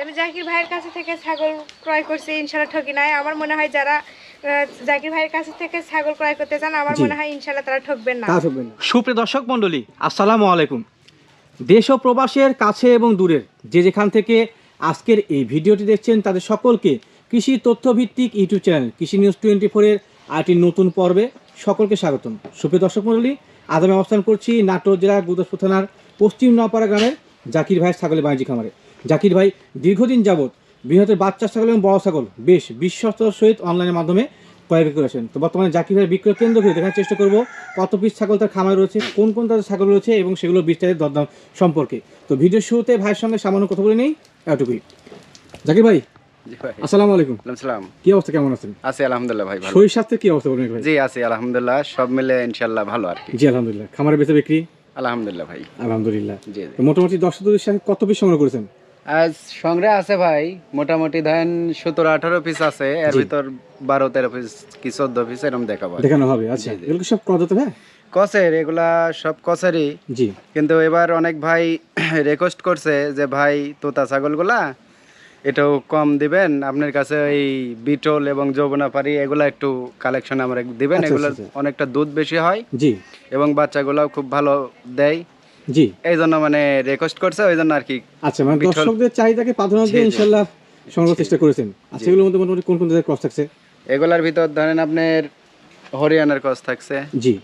আমি জাকির ভাইয়ের কাছে থেকে ছাগল ক্রয় করছি ইনশাল্লাহ ঠকি নাই। আমার মনে হয় যারা জাকির ভাইয়ের কাছে থেকে ছাগল ক্রয় করতে চান আমার মনে হয় ইনশাল্লাহ তারা ঠকবেন না। সুপ্রিয় দর্শক মণ্ডলী আসসালামু আলাইকুম। দেশ ও প্রবাসের কাছে এবং দূরের যে যেখান থেকে আজকের এই ভিডিওটি দেখছেন তাদের সকলকে কৃষি তথ্যভিত্তিক YouTube channel Krishi news twenty ফোরের আরেকটি নতুন পর্বে সকলকে স্বাগতম। সুপ্রিয় দর্শক মণ্ডলী আজ আমি অবস্থান করছি নাটোর জেলার গুরদাসপুর থানার পশ্চিম নপাড়া গ্রামের জাকির ভাই ছাগলের বাণিজ্যিক খামারে। জাকির ভাই দীর্ঘদিন যাবৎ বৃহতের বাচ্চা ছাগল এবং বড় ছাগল বেশ বিশ্বস্তর সহিত অনলাইনের মাধ্যমে ক্রয় বিক্রি করেছেন। তো বর্তমানে জাকির ভাই বিক্রয় কেন্দ্র ঘুরে দেখার চেষ্টা করব কত পিস ছাগল তার খামার রয়েছে কোন কোন তাদের ছাগল রয়েছে এবং সেগুলো বিস্তারিত দরদাম সম্পর্কে। তো ভিডিও শুরুতে ভাইয়ের সঙ্গে সামান্য কথা বলে নেই এতটুকুই। জাকির ভাই আসসালামু আলাইকুম। ওয়ালাইকুম সালাম। কি অবস্থা কেমন আছেন? আছি আলহামদুলিল্লাহ ভাই ভালো। শরীর স্বাস্থ্যের কি অবস্থা ভাই জি আছি আলহামদুলিল্লাহ সব মিলে ভালো আর কি। জি আলহামদুলিল্লাহ। খামারে বেচে বিক্রি? আলহামদুলিল্লাহ ভাই। আলহামদুলিল্লাহ। জি জি। মোটামুটি দর্শকদের সাথে কত পিস সংগ্রহ করেছেন? আজ সংগ্রহ আছে ভাই। মোটামুটি ধরেন সতেরো আঠারো পিস আছে। এর ভিতর বারো তেরো পিস কি চোদ্দ পিস এরকম দেখাবো। দেখানো হবে আচ্ছা। এগুলো সব হ্যাঁ কসের এগুলা সব কসেরই জি। কিন্তু এবার অনেক ভাই রিকোয়েস্ট করছে যে ভাই তোতা ছাগলগুলা এটাও কম দিবেন। আপনার কাছে এই বিটল এবং যৌবনাপারি এগুলা একটু কালেকশন আমরা দিবেন। আচ্ছা, এগুলো আচ্ছা, অনেকটা দুধ বেশি হয় জি। এবং বাচ্চাগুলাও খুব ভালো দেয়। জি। এই জন্য মানে রিকোয়েস্ট করছে ওই জন্য আর কি আচ্ছা মানে দর্শকদের চাহিদাকে প্রাধান্য দিয়ে। ইনশাল্লাহ সংগ্রহ চেষ্টা করেছেন। আচ্ছা এগুলোর মধ্যে মোটামুটি কোন কোন জায়গায় ক্রস থাকছে? এগুলার ভিতর ধরেন আপনার হরিয়ানার কস থাকছে। জি।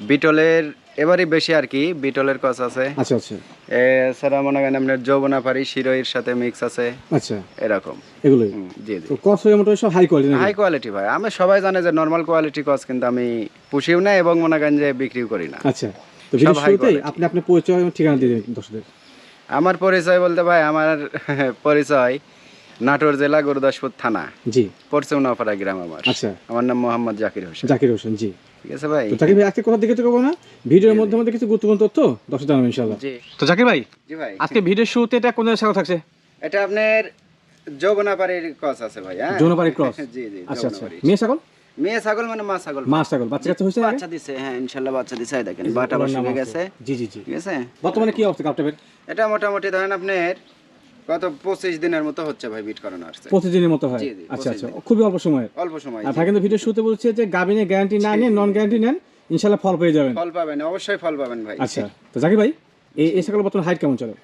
বিটলের এবারই বেশি আর কি বিটলের কস আছে। আচ্ছা আচ্ছা। এছাড়া মনে করেন আপনার যৌবনা পারি শিরোইর সাথে মিক্স আছে। আচ্ছা। এরকম। এগুলোই? হুম, জি জি। তো ক্রস হয়ে মোটামুটি সব হাই কোয়ালিটি হাই কোয়ালিটি ভাই। আমি সবাই জানে যে নর্মাল কোয়ালিটি কস কিন্তু আমি পুষিও না এবং মনে করেন যে বিক্রিও করি না। আচ্ছা। তো ভিডিও শুরুতেই আপনি আপনার পরিচয় এবং ঠিকানা দিয়ে দিন দর্শকদের। আমার পরিচয় বলতে ভাই আমার পরিচয় নাটোর জেলা গুরুদাসপুর থানা। জি। পশ্চিম নপাড়া গ্রাম আমার। আচ্ছা। আমার নাম মোহাম্মদ জাকির হোসেন। জাকির হোসেন জি। ঠিক আছে ভাই? তো জাকির ভাই আজকে কথা দিকে তো না? ভিডিওর মধ্যে মধ্যে কিছু গুরুত্বপূর্ণ তথ্য দর্শক জানাব ইনশাল্লাহ জি। তো জাকির ভাই জি ভাই। আজকে ভিডিওর শুরুতে এটা কোন জায়গায় থাকছে? এটা আপনার যৌবনাপাড়ির আছে ভাই হ্যাঁ? যৌনপাড়ি ক্রস জি জি আচ্ছা আচ্ছা। মেয়ে ছাগল? মেয়ে ছাগল মানে মা ছাগল। মা ছাগল। বাচ্চা কাচ্চা হয়েছে বাচ্চা দিছে হ্যাঁ ইনশাল্লাহ বাচ্চা দিছে দেখেন বাটা গেছে। জি জি জি। ঠিক আছে? বর্তমানে কি অবস্থা কাপটাবের এটা মোটামুটি ধরেন আপনার পঁচিশ দিনের মতো হচ্ছে ভাই বিট করানো আসছে। প্রতিদিনের মতো হয়? আচ্ছা আচ্ছা খুবই অল্প সময়। অল্প সময় আর ভাই কিন্তু ভিডিও শুরুতে বলছে যে গাবিনে গ্যারান্টি না নিয়ে নন গ্যারান্টি নেন ইনশাল্লাহ ফল পেয়ে যাবেন। ফল পাবেন অবশ্যই ফল পাবেন ভাই আচ্ছা তো জাকির ভাই এই এই ছাগল বর্তমানে হাইট কেমন চলে?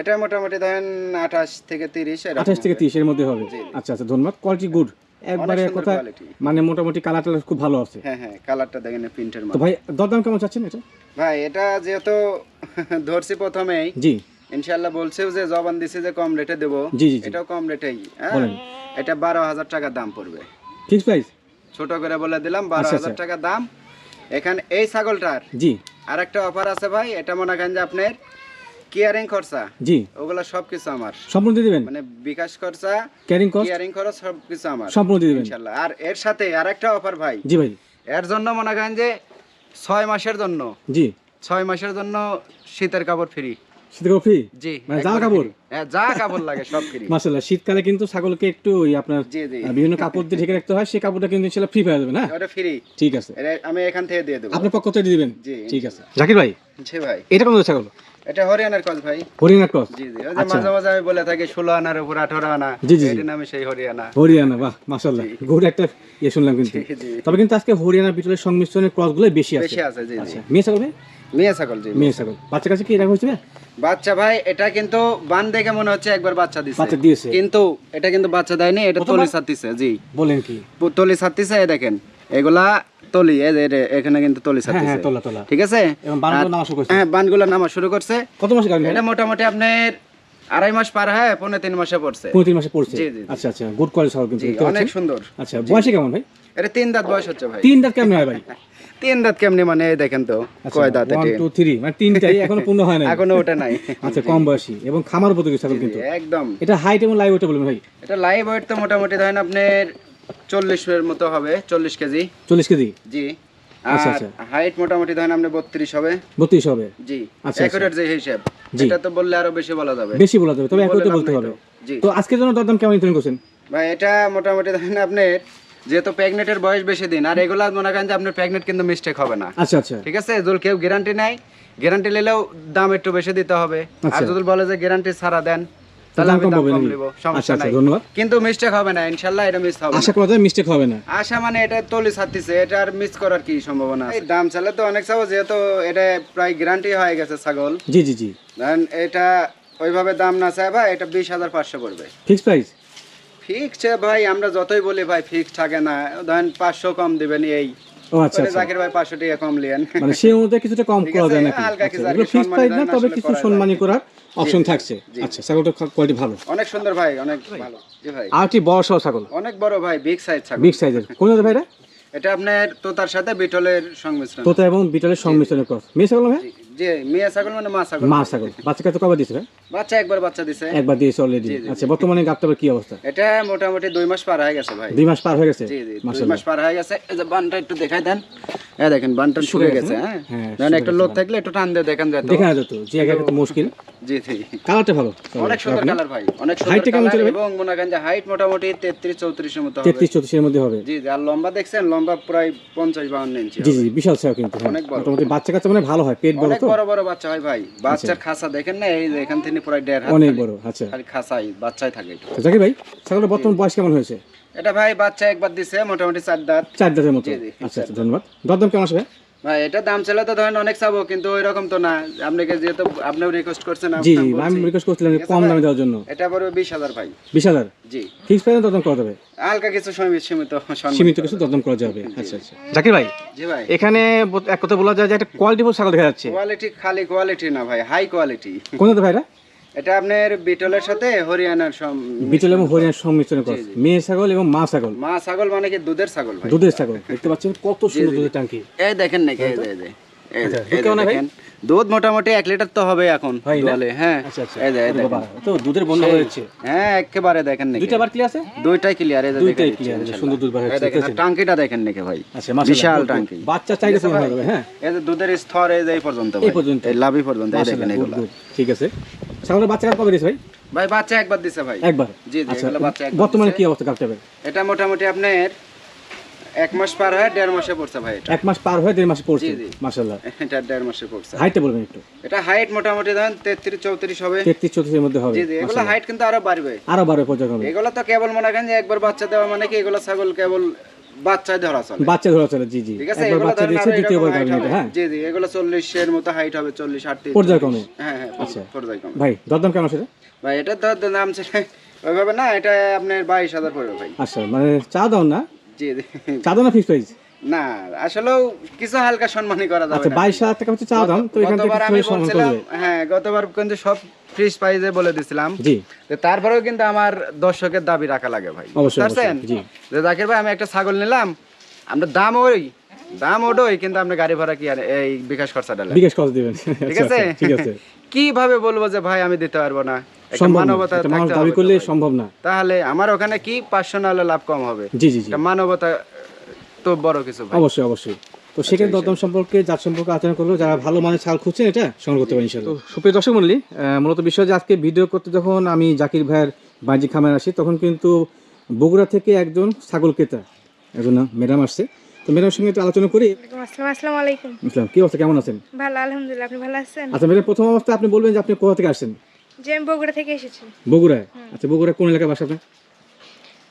এটা মোটামুটি ধরেন আঠাশ থেকে তিরিশ আঠাশ থেকে। তিরিশের মধ্যে হবে। আচ্ছা আচ্ছা ধন্যবাদ। কোয়ালিটি গুড একবারে কথা মানে মোটামুটি কালার টালার খুব ভালো আছে। হ্যাঁ হ্যাঁ কালারটা দেখেন প্রিন্টের মতো ভাই দরদাম কেমন চাচ্ছেন এটা? ভাই এটা যেহেতু ধরছি প্রথমেই জি। ইনশাল্লাহ বলছেও যে জবান দিছে যে কম রেটে দেবো। জি, জি। এটাও কম রেটেই হ্যাঁ? এটা বারো হাজার টাকা দাম পড়বে। ফিক্স প্রাইস ছোট করে বলে দিলাম বারো আচ্ছা, হাজার আচ্ছা। টাকা দাম। এখানে এই ছাগলটার জি। আর একটা অফার আছে ভাই এটা মনে করেন যে আপনার কেয়ারিং খরচা। জি। ওগুলো সবকিছু আমার। সম্পূর্ণ দিয়ে দিবেন? মানে বিকাশ খরচা ক্যারিং কেয়ারিং খরচ সবকিছু আমার। সম্পূর্ণ দিয়ে দিবেন? ইনশাল্লাহ। আর এর সাথে আর একটা অফার ভাই। জি ভাই। এর জন্য মনে করেন যে ছয় মাসের জন্য। জি। ছয় মাসের জন্য শীতের কাপড় ফ্রি জি। মানে যা কাপড়? হ্যাঁ যা কাপড় লাগে সব ফ্রি মাসাল্লাহ শীতকালে কিন্তু ছাগলকে একটু আপনার বিভিন্ন কাপড় দিয়ে ঢেকে রাখতে হয় সেই কাপড়টা কিন্তু ফ্রি পেয়ে যাবে না? ওটা ফ্রি ঠিক আছে। আমি এখান থেকে দিয়ে দেবো। আপনার পক্ষ থেকে দিয়ে দিবেন? জি ঠিক আছে। জাকির ভাই জি ভাই। এটা কোন ছাগল? এটা হরিয়ানার কল ভাই। হরিয়ানা ক্রস জি জি। ওই যে আচ্ছা। মাঝে মাঝে আমি বলে থাকি ষোলো আনার উপর আঠারো আনা। জি, জি, জি। নামে সেই হরিয়ানা। হরিয়ানা বাহ মাসাল্লাহ গরু একটা ইয়ে শুনলাম কিন্তু। তবে কিন্তু আজকে হরিয়ানা বিটলের সংমিশ্রণের ক্রসগুলো বেশি আছে। বেশি আছে জি জি। আচ্ছা মেয়ে ছাগল মেয়ে ছাগল জি মেয়ে ছাগল। বাচ্চা কাছে কি এরকম হয়েছে বাচ্চা ভাই এটা কিন্তু বান দেখে মনে হচ্ছে একবার বাচ্চা দিছে। বাচ্চা দিয়েছে। কিন্তু এটা কিন্তু বাচ্চা দেয়নি এটা? তলি ছাড়তিছে জি। বলেন কি? তলি ছাড়তিছে এই দেখেন। এগুলা তলি এখানে কিন্তু তলি হ্যাঁ হ্যাঁ ছাড়তিছে। তোলা তোলা। ঠিক আছে? এবং বানগুলো নামা শুরু করছে। হ্যাঁ বানগুলো নামা শুরু করছে। কত মাসে এটা মোটামুটি আপনার আড়াই মাস পার হয় পনেরো তিন মাসে পড়ছে। পনেরো তিন মাসে পড়ছে? জি, জি, জি। আচ্ছা আচ্ছা গুড কোয়ালিটি কিন্তু অনেক সুন্দর। আচ্ছা বয়সে কেমন ভাই? এটা তিন দাঁত বয়স হচ্ছে ভাই। তিন দাঁত কেমন হয় ভাই? তিন দাঁত কেমনি মানে দেখেন তো কয় দাঁত এটা? টু থ্রি মানে তিনটাই এখনও পূর্ণ হয় না এখনও ওটা নাই। আচ্ছা কম বয়সী। এবং খামার উপযোগী ছাগল কিন্তু। একদম। এটা হাইট এবং লাইভ ওটা বলবেন ভাই? এটা লাইভ ওয়েট তো মোটামুটি ধরেন আপনার চল্লিশের মতো হবে চল্লিশ কেজি। চল্লিশ কেজি? জি। আচ্ছা, আর আচ্ছা। হাইট মোটামুটি ধরেন আপনি বত্রিশ হবে। বত্রিশ হবে? জি। যে হিসাব এটা তো বললে আরও বেশি বলা যাবে। বেশি বলা যাবে তবে বলে বলতে হবে। জি। তো আজকের জন্য দরদাম কেমন ইন্টারভিউ করছেন? ভাই এটা মোটামুটি ধরেন আপনার যেহেতু প্রেগনেটের বয়স বেশি দিন আর এগুলা মনে করেন যে আপনার প্রেগনেট কিন্তু মিস্টেক হবে না। আচ্ছা আচ্ছা। ঠিক আছে? যদি কেউ গ্যারান্টি নেয় গ্যারান্টি নিলেও দাম একটু বেশি দিতে হবে। আর। যদি বলে যে গ্যারান্টি ছাড়া দেন তাহলে আমি দাম কম নাকি? সমস্যা নাই। কিন্তু মিস্টেক হবে না ইনশাল্লাহ এটা মিস হবে। আশা করা যায় মিস্টেক হবে না। আশা মানে এটা তলি ছাড়তেছে এটা আর মিস করার কি সম্ভাবনা আছে? দাম চালে তো অনেক চাবো যেহেতু এটা প্রায় গ্যারান্টি হয়ে গেছে ছাগল। জি জি জি। এটা ওইভাবে দাম না চাই ভাই এটা বিশ হাজার পাঁচশো পড়বে। ফিক্স প্রাইস ভাই আমরা যতই বলি ভাই ফিক্সড থাকে না। ধরেন পাঁচশো কম দিবেন এই। আচ্ছা আচ্ছা। জাকির ভাই পাঁচশো টাকা কম লিয়েন। মানে সেই অনুযায়ী কিছুটা কম ঠিক করা যায় নাকি কিছু এগুলো ফিক্স সম্মানী প্রাইস না তবে কিছু করা সম্মানী করার অপশন থাকছে। আচ্ছা ছাগলটা কোয়ালিটি ভালো? অনেক সুন্দর ভাই অনেক ভালো। জি ভাই। আর কি বড় সহ ছাগল? অনেক বড় ভাই বিগ সাইজ ছাগল। বিগ সাইজের কোন ভাইরা এটা? আপনার তোতার সাথে বিটলের সংমিশ্রণ। তোতা এবং বিটলের সংমিশ্রণের ক্রস মেয়ে ছাগল ভাই? জি, জি মেয়ে ছাগল মানে মা ছাগল? মা ছাগল। বাচ্চা কাছে কবে দিয়েছে বাচ্চা একবার বাচ্চা দিছে। একবার দিয়েছে অলরেডি জি, জি, আচ্ছা বর্তমানে গাপটার কি অবস্থা? এটা মোটামুটি দুই মাস পার হয়ে গেছে ভাই। দুই মাস পার হয়ে গেছে? জি জি দুই মাস পার হয়ে গেছে। এই যে বানটা একটু দেখাই দেন। এই দেখেন বানটা শুকে গেছে হ্যাঁ? হ্যাঁ, একটা গেছে থাকলে একটু টান দিয়ে দেখেন যেত দেখে যেত যে আগে একটা মুশকিল। জি জি। কালারটা ভালো। অনেক সুন্দর কালার ভাই অনেক সুন্দর Height কেমন কালার এবং মনে করেন যে হাইট মোটামুটি তেত্রিশ চৌত্রিশের মতো হবে। তেত্রিশ চৌত্রিশের মধ্যে হবে। জি জি আর লম্বা দেখছেন লম্বা প্রায় পঞ্চাশ বাউন্ন ইঞ্চি জি জি বিশাল ছাগল কিন্তু হ্যাঁ। অনেক মোটামুটি বাচ্চা কাচ্চা মানে ভালো হয় পেট বড় বড় বড় বাচ্চা হয় ভাই। বাচ্চার খাসা দেখেন না এই এখান থেকে প্রায় দেড় হাত অনেক বড় আচ্ছা। খালি খাসাই বাচ্চাই থাকে এটা। জাকির ভাই ছাগলের বর্তমান বয়স কেমন হয়েছে? এটা ভাই বাচ্চা একবার দিছে মোটামুটি চার দাঁত। চার দাঁতের মতো। আচ্ছা আচ্ছা ধন্যবাদ। দরদাম কেমন আসবে? ভাই এটা দাম ছিল তো ধরেন অনেক চাবো কিন্তু ওই রকম তো না। আপনাকে যেহেতু আপনিও রিকোয়েস্ট করছেন জি আমি জি বলছি। আমি রিকোয়েস্ট করছিলাম কম দামে দেওয়ার জন্য। এটা পড়বে বিশ হাজার ভাই। বিশ হাজার? জি। ফিক্স প্রাইস দরদাম করা যাবে। হালকা কিছু সীমিত সীমিত কিছু। দরদাম করা যাবে। আচ্ছা আচ্ছা। জাকির ভাই জি ভাই। এখানে এক কথা বলা যায় যে একটা কোয়ালিটি ছাগল দেখা যাচ্ছে। কোয়ালিটি খালি কোয়ালিটি না ভাই হাই কোয়ালিটি কোন ভাইরা? এটা আপনার বিটলের সাথে হরিয়ানার বিটল এবং হরিয়ানার ক্রস মেয়ে ছাগল এবং মা ছাগল? মা ছাগল মানে কি দুধের ছাগল ভাই? দুধের ছাগল। দেখতে পাচ্ছেন কত সুন্দর দুধের টাঙ্কি এই দেখেন নাকি এই আচ্ছা, হয় ভাই? দেখেন। দুধ মোটামুটি এক লিটার তো হবে এখন হয় হ্যাঁ। আচ্ছা আচ্ছা। এই যে, তো দুধের বন্ধ হয়েছে। হ্যাঁ একেবারে দেখেন নাকি। দুইটা বার ক্লিয়ার আছে? দুইটাই ক্লিয়ার এই যে দুইটাই দেখেন সুন্দর দুধ বার এই দেখেন, টাঙ্কিটা দেখেন নাকি ভাই? আচ্ছা বিশাল টাঙ্কি বাচ্চা চাইলে হয়ে হ্যাঁ। এই যে দুধের স্তর এই যে এই পর্যন্ত এই পর্যন্ত। এই লাভি পর্যন্ত এই দেখেন এগুলো। good, good, ঠিক আছে। বাচ্চা কবে দিয়েছে ভাই? ভাই বাচ্চা একবার দিছে ভাই। একবার? জি, জি, আচ্ছা এগুলো বাচ্চা একবার বর্তমানে কি অবস্থা কাপটাবে এটা মোটামুটি আপনার এক মাস পার হয় দেড় মাসে পড়ছে ভাই এটা। এক মাস পার হয়ে দেড় মাসে পড়ছে। মাশাআল্লাহ। এটা দেড় মাসে পড়ছে। হাইটটা বলবেন একটু। এটা হাইট মোটামুটি ধরেন তেত্রিশ চৌত্রিশ হবে। তেত্রিশ চৌত্রিশের মধ্যে হবে। জি জি এগুলো হাইট কিন্তু আরও বাড়বে। আরও বারো পর্যন্ত এগুলো তো কেবল মনে করেন যে একবার বাচ্চা দেওয়া মানে কি এগুলো ছাগল কেবল বাচ্চায় ধরা চলে। বাচ্চা ধরা চলে জি জি। ঠিক আছে একবার বাচ্চা দিয়েছে দ্বিতীয়বার এরকম height হ্যাঁ? জি জি এগুলো চল্লিশের মতো হাইট হবে চল্লিশ আটত্রিশ পর্যায়ক্রমে? হ্যাঁ হ্যাঁ আচ্ছা। পর্যায়ক্রমে ভাই দরদাম কেমন সেটা ভাই এটা তো দাম ছিল ওইভাবে না এটা আপনার বাইশ হাজার পড়বে ভাই। আচ্ছা মানে চা দাও না? জি জি। চা দাও না ফিক্স প্রাইস না আসলেও কিছু হালকা সম্মানই করা যাবে আচ্ছা বাইশ হাজার টাকা হচ্ছে চা দাম তো এখান থেকে আমি বলছিলাম হ্যাঁ গতবার কিন্তু সব ফ্রিজ প্রাইজে বলে দিছিলাম। জি। তারপরেও কিন্তু আমার দর্শকের দাবি রাখা লাগে ভাই। জি। যে জাকির ভাই আমি একটা ছাগল নিলাম আমরা দাম ওই দাম ওডোই কিন্তু আপনি গাড়ি ভাড়া কি আর এই বিকাশ খরচাটা। বিকাশ কত দিবেন। ঠিক আচ্ছা, আছে? আচ্ছা, ঠিক আছে। কীভাবে বলব যে ভাই আমি দিতে পারব না? মানবতা দাবি করলে সম্ভব তাহলে আমার ওখানে কি হলে লাভ কম হবে? জি জি জি। মানবতা তো বড় কিছু অবশ্যই অবশ্যই। তো সেখানে দরদাম সম্পর্কে যার সম্পর্কে আলোচনা করল যারা ভালো মানের ছাল খুঁজছেন এটা সংগ্রহ করতে পারেন ইনশাল্লাহ তো সুপ্রিয় দর্শক মন্ডলী মূলত বিষয় যে আজকে ভিডিও করতে যখন আমি জাকির ভাইয়ের বাণিজ্যিক খামারে আসি তখন কিন্তু বগুড়া থেকে একজন ছাগল ক্রেতা একজন ম্যাডাম আসছে। তো ম্যাডামের সঙ্গে একটু আলোচনা করি। ওয়ালাইকুম আসসালামু আলাইকুম। বুঝলাম কি অবস্থা কেমন আছেন? ভালো আলহামদুলিল্লাহ আপনি ভালো আছেন? আচ্ছা ম্যাডাম প্রথম অবস্থায় আপনি বলবেন যে আপনি কোথা থেকে আসছেন? যে আমি বগুড়া থেকে এসেছি। বগুড়ায়? আচ্ছা বগুড়া কোন এলাকায় বাসা আপনার?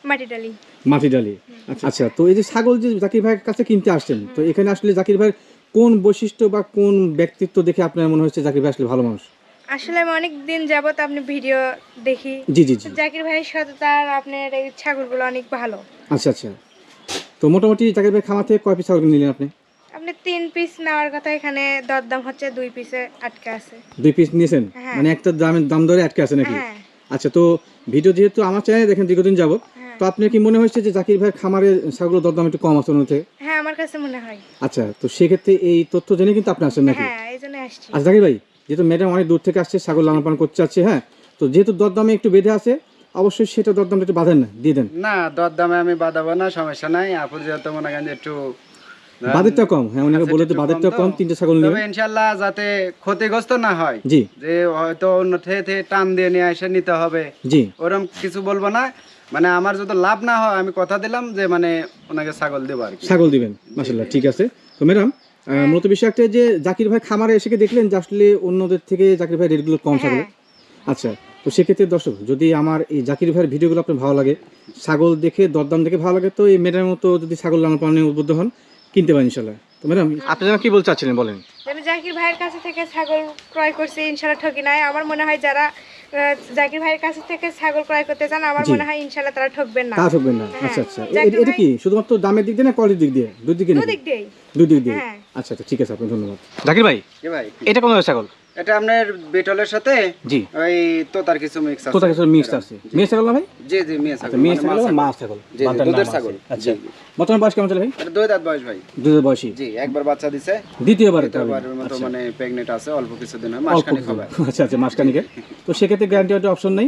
মাটিডালি মাটিডালি আচ্ছা আচ্ছা তো এই যে ছাগল যে জাকির ভাইয়ের কাছে কিনতে আসছেন তো এখানে আসলে জাকির ভাইয়ের কোন বৈশিষ্ট্য বা কোন ব্যক্তিত্ব দেখে আপনার মনে হচ্ছে জাকির ভাই আসলে ভালো মানুষ? আসলে আমি অনেক দিন যাবত আপনি ভিডিও দেখি। জি জি জি। জাকির ভাইয়ের সততা আর আপনার এই ছাগলগুলো অনেক ভালো। আচ্ছা আচ্ছা। তো মোটামুটি জাকির ভাই খামার থেকে কয় পিস ছাগল নিলেন আপনি? আপনি তিন পিস নেওয়ার কথা এখানে দরদাম হচ্ছে দুই পিসে আটকে আছে। দুই পিস নিয়েছেন? হ্যাঁ। মানে একটা দামের দাম ধরে আটকে আছে নাকি? হ্যাঁ। আচ্ছা তো ভিডিও যেহেতু আমার চ্যানেলে দেখেন দীর্ঘদিন যাবত। তো আপনার কি মনে হচ্ছে যে জাকির ভাইয়ের খামারের ছাগলের দরদাম একটু কম আছে ওর হ্যাঁ আমার কাছে মনে হয়। আচ্ছা তো সেক্ষেত্রে এই তথ্য জেনে কিন্তু আপনি আসেন নাকি? হ্যাঁ এই জন্য আসছি। আচ্ছা জাকির ভাই যেহেতু ম্যাডাম অনেক দূর থেকে আসছে ছাগল লালন পালন করতে চাচ্ছে হ্যাঁ তো যেহেতু দরদামে একটু বেঁধে আছে অবশ্যই সেটা দরদামটা একটু বাঁধেন না দিয়ে দেন। না দর দামে আমি বাঁধাবো না সমস্যা নাই। আপু যেহেতু মনে করেন যে একটু বাজেটটা কম হ্যাঁ ওনাকে বলে তো বাজেটটা কম তিনটে ছাগল তবে নেবেন ইনশাল্লাহ যাতে ক্ষতিগ্রস্ত না হয় জি। যে হয়তো অন্য থেকে থেকে টান দিয়ে নিয়ে এসে নিতে হবে। জি। ওরকম কিছু বলব না মানে আমার যদি লাভ না হয় আমি কথা দিলাম যে মানে ওনাকে ছাগল দেবো আর ছাগল দিবেন মাসাল্লাহ ঠিক আছে। তো ম্যাডাম মূলত বিষয় একটা যে জাকির ভাই খামারে এসে কি দেখলেন যে আসলে অন্যদের থেকে জাকির ভাই রেটগুলো কম ছাগলের? আচ্ছা তো সেক্ষেত্রে দর্শক যদি আমার এই জাকির ভাইয়ের ভিডিওগুলো আপনার ভালো লাগে ছাগল দেখে দরদাম দেখে ভালো লাগে তো এই মেয়েটার মতো যদি ছাগল লালন পালনে উদ্বুদ্ধ হন কিনতে পারেন ইনশাল্লাহ তো ম্যাডাম আপনি যেন কি বলতে চাচ্ছিলেন বলেন। আমি জাকির ভাইয়ের কাছে থেকে ছাগল ক্রয় করছি ইনশাল্লাহ ঠকি নাই। আমার মনে হয় যারা জাকির ভাইয়ের কাছ থেকে ছাগল ক্রয় করতে চান আমার মনে হয় ইনশাল্লাহ তারা ঠকবেন না। তারা ঠকবেন না। হ্যাঁ। আচ্ছা আচ্ছা। এটা কি? শুধুমাত্র দামের দিক দিয়ে না কোয়ালিটির দিক দিয়ে? দুই দিক দিয়ে দুই দিক দিয়ে হ্যাঁ। আচ্ছা আচ্ছা ঠিক আছে আপনি ধন্যবাদ। জাকির ভাই কি ভাই? এটা কোন ছাগল? এটা আপনার বিটলের সাথে? জি। ওই তোতার কিছু মিক্স আছে। তোতা কিছু মিক্সড আছে। মেয়ে ছাগল না ভাই? জি জি মেয়ে ছাগল। মেয়ে ছাগল মা দুধের ছাগল। আচ্ছা। বর্তমান বয়স কেমন চলে ভাই? এটা দুই দাঁত বয়স ভাই। দুধের বয়সী? জি একবার বাচ্চা দিছে। দ্বিতীয়বার মতো আচ্ছা। মানে প্রেগনেন্ট আছে অল্প কিছুদিন হয় মাসখানেক হবে। আচ্ছা আচ্ছা মাসখানিকের। তো সেক্ষেত্রে গ্যারান্টি অপশন নেই?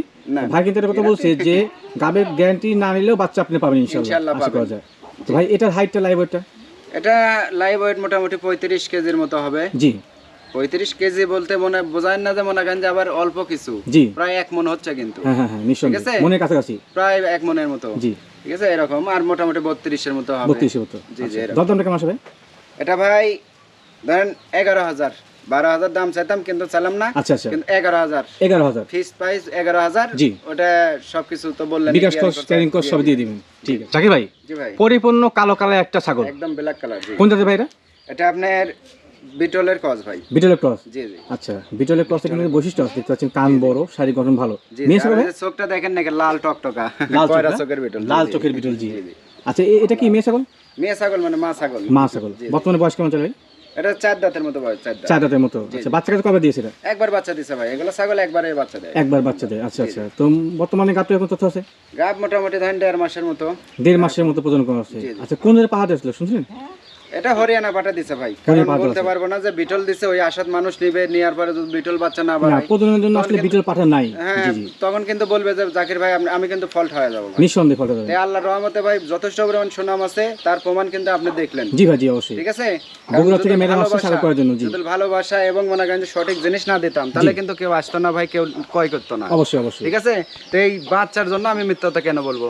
ভাই কিন্তু কথা বলছে যে গাবের গ্যারান্টি না নিলেও বাচ্চা আপনি পাবেন ইনশাল্লাহ। আশা করা। যায়। তো ভাই এটার হাইটটা লাইভ ওয়েটটা এটা লাইভ ওয়েট মোটামুটি পঁয়ত্রিশ কেজির মতো হবে। জি। পঁয়ত্রিশ কেজি বলতে মনে বোঝায় না যে মনে করেন যে আবার অল্প কিছু। জি। প্রায় এক মন হচ্ছে কিন্তু। হ্যাঁ হ্যাঁ হ্যাঁ ঠিক আছে? মনের কাছাকাছি। প্রায় এক মনের মতো। জি। ঠিক আছে? এরকম আর মোটামুটি বত্রিশের মতো হবে। বত্রিশের মতো। জি, আচ্ছা। এরকম। কেমন আসবে? এটা ভাই ধরেন এগারো হাজার। বারো হাজার দাম চাইতাম কিন্তু না। আচ্ছা আচ্ছা। কিন্তু এগারো হাজার। এগারো হাজার। ফিস প্রাইস এগারো হাজার। জি। ওটা সবকিছু তো বললেন বিকাশ কস ট্রেনিং কস সব দিয়ে দিবেন। ঠিক আছে। ভাই জি ভাই। পরিপূর্ণ কালো কালো একটা ছাগল। একদম ব্ল্যাক কালার জি। কোন জাতের ভাই এটা? এটা আপনার বিটলের কস ভাই। বিটলের ক্রস জি জি। আচ্ছা বিটলের ক্রসের কিন্তু বৈশিষ্ট্য আছে দেখতে পাচ্ছেন কান বড় গঠন ভালো। মেয়ে চোখটা দেখেন নাকি লাল টকটকা? লাল? চোখের বিটল? লাল চোখের বিটল জি। আচ্ছা এটা কি মেয়ে ছাগল? মেয়ে ছাগল মানে মা ছাগল। মা ছাগল। জি, জি। বর্তমানে বয়স কেমন চলে এটা চার দাঁতের মতো বয়স চার চার দাঁতের মতো। আচ্ছা বাচ্চা কাছে কবে দিয়েছে একবার বাচ্চা দিছে ভাই এগুলো ছাগল একবারে বাচ্চা দেয়। একবার বাচ্চা দেয় আচ্ছা আচ্ছা। তো বর্তমানে গাপটা এখন তথ্য আছে? গাব মোটামুটি ধরেন দেড় মাসের মতো। দেড় মাসের মতো প্রজন করা আছে। জি, জি। আচ্ছা কোন পাহাড় আসলো শুনছিলেন? এটা হরিয়ানা পাঠা দিছে ভাই। কারণ বলতে পারব না যে বিটল দিছে ওই আসাদ মানুষ নিবে নেওয়ার পরে যদি বিটল বাচ্চা না বাড়ায় প্রজনের জন্য আসলে বিটল পাঠা নাই। হ্যাঁ তখন কিন্তু বলবে যে জাকির ভাই আমি কিন্তু ফল্ট হয়ে যাব নিঃসন্দেহে ফলটা এই আল্লাহর রহমতে ভাই যথেষ্ট পরিমাণ সুনাম আছে তার প্রমাণ কিন্তু আপনি দেখলেন। জি ভাই জি অবশ্যই। ঠিক আছে? বগুড়া থেকে আসছে ভালোবাসা- সারা করার জন্য, জি। যদি ভালোবাসা এবং মনে করেন যে সঠিক জিনিস না দিতাম তাহলে কিন্তু কেউ আসতো না ভাই কেউ ক্রয় করতো না। অবশ্যই অবশ্যই। ঠিক আছে? তো এই বাচ্চার জন্য আমি মিথ্যাটা কেন বলব?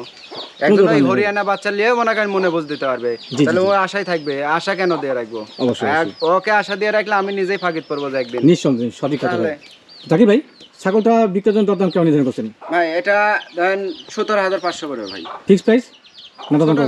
একজন ওই হরিয়ানা বাচ্চা নিয়ে মনে করেন মনে বুঝ দিতে পারবে। তাহলে ও থাকবে আশা কেন দিয়ে রাখব? ওকে আশা দিয়ে রাখলে আমি নিজেই ফাঁকিত পড়ব যে একদিন। নিঃসন্দেহে সঠিক কথা তাহলে ভাই। জাকির ভাই ছাগলটা বিক্রির জন্য দরদাম কেমন নির্ধারণ করছেন? ভাই এটা ধরেন সতেরো হাজার পাঁচশো করে ভাই। ফিক্স প্রাইস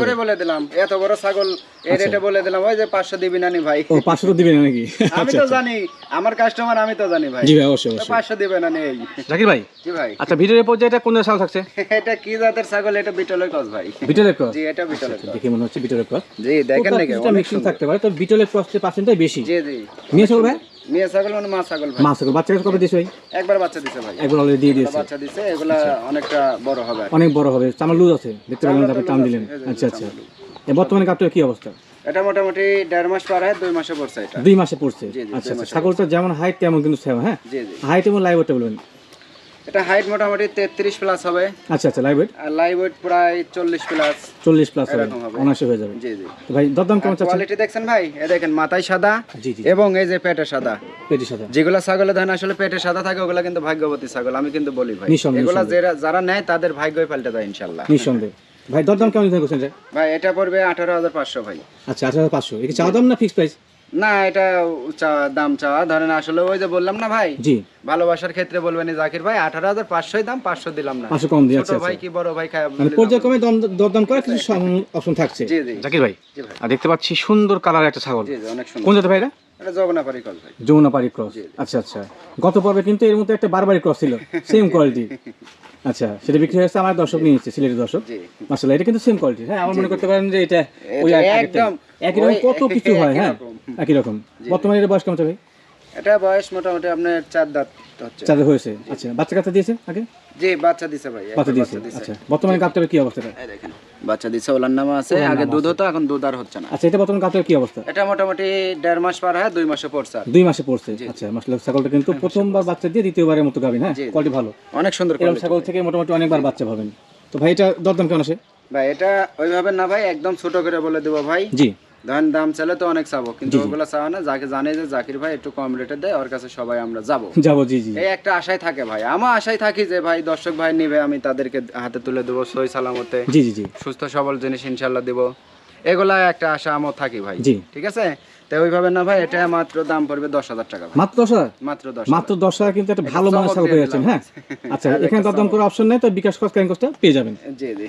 করে বলে দিলাম এত বড় ছাগল এই রেটে বলে দিলাম ওই যে পাঁচশো দিবি নানি ভাই। ও পাঁচশো তো দিবেন নাকি? আমি তো জানি আমার কাস্টমার আমি তো জানি ভাই। জি ভাই অবশ্যই অবশ্যই। পাঁচশো দিবে না এই। জাকির ভাই জি ভাই। আচ্ছা ভিডিওর পর্যায়ে এটা কোন সাল থাকছে? এটা কি জাতের ছাগল? এটা বিটলের কস ভাই। বিটলের ক্রস জি এটা বিটলের দেখে মনে হচ্ছে বিটলের ক্রস জি দেখেন নাকি অনেক সুন্দর। থাকতে পারে তো বিটলের ক্রসের পার্সেন্টটাই বেশি। জি জি। ছাগল ভাই। মেয়ে ছাগল মানে মা ছাগল ভাই। মা ছাগল বাচ্চা কবে দিয়েছে ভাই? একবার বাচ্চা দিছে ভাই। একবার অলরেডি দিয়ে দিয়েছে বাচ্চা দিছে এগুলা অনেকটা বড় হবে অনেক বড় হবে। চামড়া লুজ আছে দেখতে পারলেন চামড়া তো টান দিলেন। আচ্ছা আচ্ছা। এ বর্তমানে কাপটার কি অবস্থা? এটা মোটামুটি দেড় মাস পার হয় দুই মাসে পড়ছে এটা। দুই মাসে পড়ছে? আচ্ছা আচ্ছা। ছাগলটা যেমন হাইট তেমন কিন্তু সেম হ্যাঁ? হাইট এবং লাইভ বলবেন। এটা হাইট মোটামুটি তেত্রিশ প্লাস হবে। আচ্ছা আচ্ছা লাইভ ওয়েট আর লাইভ ওয়েট প্রায় চল্লিশ প্লাস চল্লিশ প্লাস হবে। অনায়াসে হয়ে যাবে। জি জি। তো ভাই দরদাম কেমন চাচ্ছেন? কোয়ালিটি দেখছেন ভাই? এ দেখেন মাথায় সাদা জি জি এবং এই যে পেটে সাদা। পেটি সাদা। যেগুলা ছাগলের ধান আসলে পেটে সাদা থাকে ওগুলা কিন্তু ভাগ্যবতী ছাগল আমি কিন্তু বলি ভাই। এগুলা যারা যারা নেয় তাদের ভাগ্যই পাল্টে দেয় ইনশাল্লাহ নিঃসন্দেহে। ভাই দরদাম কেমন নির্ধারণ করছেন ভাই এটা পড়বে আঠারো হাজার পাঁচশো ভাই। আচ্ছা আঠারো হাজার পাঁচশো। এটা চাওয়া দাম না ফিক্স প্রাইস না এটা চা- দাম চাওয়া। ধরেন আসলে ওই যে বললাম না ভাই জি। ভালোবাসার ক্ষেত্রে বলবেন জাকির ভাই আঠারো হাজার পাঁচশোই দাম পাঁচশো দিলাম না। পাঁচশো কম দিয়ে ছোট আচ্ছা ভাই আচ্ছা। কি বড় ভাই খায় মানে পর্যায়ক্রমে দম দরদাম করার কিছু অপশন থাকছে। জি জি। জাকির ভাই জি ভাই। আর দেখতে পাচ্ছি সুন্দর কালার একটা ছাগল। জি জি অনেক কোন সুন্দর জাতের ভাই এটা? এটা জগনা পারি ভাই। যমুনাপাড়ি ক্রস আচ্ছা আচ্ছা। গত পর্বে কিন্তু এর মধ্যে একটা বারবারি ক্রস ছিল। সেম কোয়ালিটি আচ্ছা সেটা বিক্রি হয়েছে আমার দর্শক নিয়েছে সিলেটের দর্শক। মাসাল্লাহ এটা কিন্তু সেম কোয়ালিটি হ্যাঁ আমার মনে করতে পারেন যে এটা ওই একদম একই রকম কত কিছু হয় হ্যাঁ একই রকম। বর্তমানে এটা বয়স কেমন ভাই এটা বয়স মোটামুটি আপনার চার দাঁত হচ্ছে। চাঁদে হয়েছে? আচ্ছা বাচ্চা কাচ্চা দিয়েছে আগে? জি বাচ্চা দিছে ভাই বাচ্চা দিয়েছে। আচ্ছা বর্তমানে গাপটার কি অবস্থাটা এই দেখেন বাচ্চা দিছে ওলার নামা আছে আগে দুধ হতো এখন দুধ আর হচ্ছে না। আচ্ছা এটা বর্তমানে গাপটার কি অবস্থা? এটা মোটামুটি দেড় মাস পার হয় দুই মাসে পড়ছে আর। দুই মাসে পড়ছে? আচ্ছা মাসলা ছাগলটা কিন্তু প্রথমবার বাচ্চা দিয়ে দ্বিতীয়বারের মতো গাবেন হ্যাঁ। কোয়ালিটি ভালো। অনেক সুন্দর এরকম। ছাগল থেকে মোটামুটি অনেকবার বাচ্চা পাবেন। তো ভাই এটা দরদাম কেমন আছে ভাই এটা ওইভাবে না ভাই একদম ছোট করে বলে দেবো ভাই। জি। ধরেন দাম চাইলে তো অনেক চাবো কিন্তু ওগুলো চাওয়া না যাকে জানে যে জাকির ভাই একটু কম রেটে দেয় ওর কাছে সবাই আমরা যাব। যাব জি জি। এই একটা আশায় থাকে ভাই। আমার আশায় থাকি যে ভাই দর্শক ভাই নিবে আমি তাদেরকে হাতে তুলে দেবো সই সালামতে। জি জি জি। সুস্থ সবল জিনিস ইনশাল্লাহ দেবো। এগুলা একটা আশা আমার থাকি ভাই। জি। ঠিক আছে? তো ওইভাবে না ভাই এটা মাত্র দাম পড়বে দশ হাজার টাকা মাত্র দশ হাজার? মাত্র দশ মাত্র দশ হাজার কিন্তু একটা ভালো চমক ছাগল যাচ্ছেন হ্যাঁ? আচ্ছা এখানে দরদাম করে অপশন নেই তো বিকাশ কস্ট ক্যারিং কস্টটা পেয়ে যাবেন। জি জি।